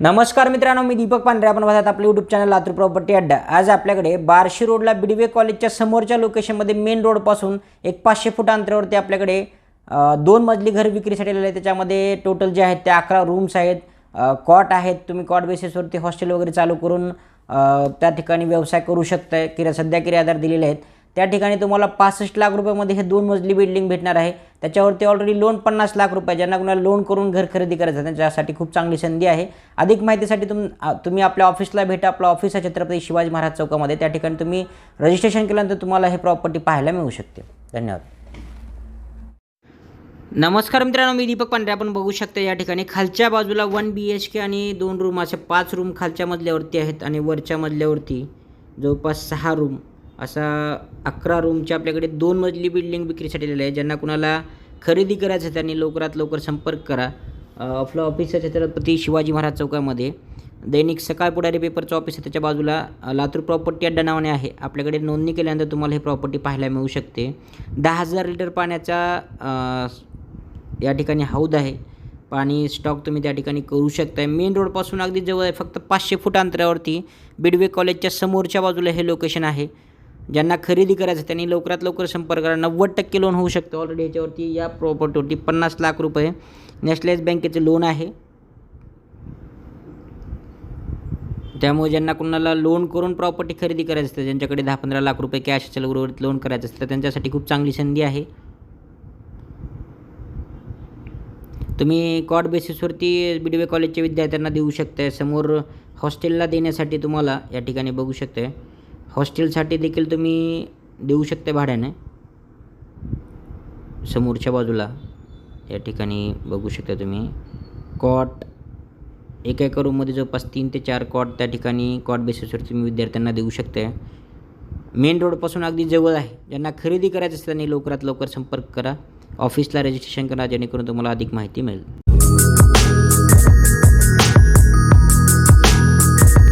नमस्कार मित्रांनो मी दीपक पांढरे. आपण बघत आपलं यूट्यूब चॅनल लातूर प्रॉपर्टी अड्डा. आज आपल्याकडे बार्शी रोडला बिडवे कॉलेजच्या समोरच्या लोकेशनमध्ये मेन रोडपासून एक पाचशे फूट अंतरावरती आपल्याकडे दोन मजली घर विक्रीसाठी आलेले आहे त्याच्यामध्ये टोटल जे आहेत ते अकरा रूम्स आहेत. कॉट आहेत. तुम्ही कॉट बेसिसवरती हॉस्टेल वगैरे चालू करून त्या ठिकाणी व्यवसाय करू शकताय. किरा सध्या किरायादार दिलेले आहेत. त्या ठिकाणी तुम्हाला पासष्ट लाख रुपयामध्ये हे दोन मजली बिल्डिंग भेटणार आहे. त्याच्यावरती ऑलरेडी लोन पन्नास लाख रुपये ज्यांना कुणाला लोन करून घर खरेदी करायचं त्यांच्यासाठी खूप चांगली संधी आहे. अधिक माहितीसाठी तुम तुम्ही आपल्या ऑफिसला भेटा आपला ऑफिस आहे छत्रपती शिवाजी महाराज चौकामध्ये. त्या ठिकाणी तुम्ही रजिस्ट्रेशन केल्यानंतर तुम्हाला हे प्रॉपर्टी पाहायला मिळू शकते. धन्यवाद. नमस्कार मित्रांनो मी दीपक पांढरे. आपण बघू शकता या ठिकाणी खालच्या बाजूला वन बी एच के आणि दोन रूम असे पाच रूम खालच्या मजल्यावरती आहेत आणि वरच्या मजल्यावरती जवळपास सहा रूम असा अकरा रूमच्या आपल्याकडे दोन मजली बिल्डिंग विक्रीसाठी आलेले आहे ज्यांना कुणाला खरेदी करायचं त्यांनी लवकरात लवकर संपर्क करा. आपलं ऑफिस आहे छत्रपती शिवाजी महाराज चौकामध्ये. दैनिक सकाळ पुढारी पेपरचं ऑफिस आहे त्याच्या बाजूला लातूर प्रॉपर्टी अड्डा नावाने आहे. आपल्याकडे नोंदणी केल्यानंतर तुम्हाला हे प्रॉपर्टी पाहायला मिळू शकते. दहा हजार लिटर पाण्याचा या ठिकाणी हौद आहे. पाणी स्टॉक तुम्ही त्या ठिकाणी करू शकताय. मेन रोडपासून अगदी जवळ आहे फक्त पाचशे फूट अंतरावरती. बिडवे कॉलेजच्या समोरच्या बाजूला हे लोकेशन आहे. ज्यांना खरेदी करायचं त्यांनी लवकरात लवकर संपर्क करा. नव्वद टक्के लोन होऊ शकतं ऑलरेडी याच्यावरती. या प्रॉपर्टीवरती पन्नास लाख रुपये नॅशनलाइज बँकेचे लोन आहे. त्यामुळे ज्यांना कुणाला लोन करून प्रॉपर्टी खरेदी करायची असते ज्यांच्याकडे दहा पंधरा लाख रुपये कॅश असेल उर्वरित लोन करायचं असतं त्यांच्यासाठी खूप चांगली संधी आहे. तुम्ही कॉट बेसिसवरती बी डी वे कॉलेजच्या विद्यार्थ्यांना देऊ शकताय. समोर हॉस्टेलला देण्यासाठी तुम्हाला या ठिकाणी बघू शकताय. हॉस्टेलसाठी देखील तुम्ही देऊ शकते भाड्याने. समोरच्या बाजूला या ठिकाणी बघू शकता तुम्ही. कॉट एका एका रूममध्ये जवळपास तीन ते चार कॉट त्या ठिकाणी कॉट बेसिसवर तुम्ही विद्यार्थ्यांना देऊ शकते. मेन रोडपासून अगदी जवळ आहे. ज्यांना खरेदी करायचं असेल त्यांनी लवकरात लवकर संपर्क करा. ऑफिसला रजिस्ट्रेशन करा जेणेकरून तुम्हाला अधिक माहिती मिळेल.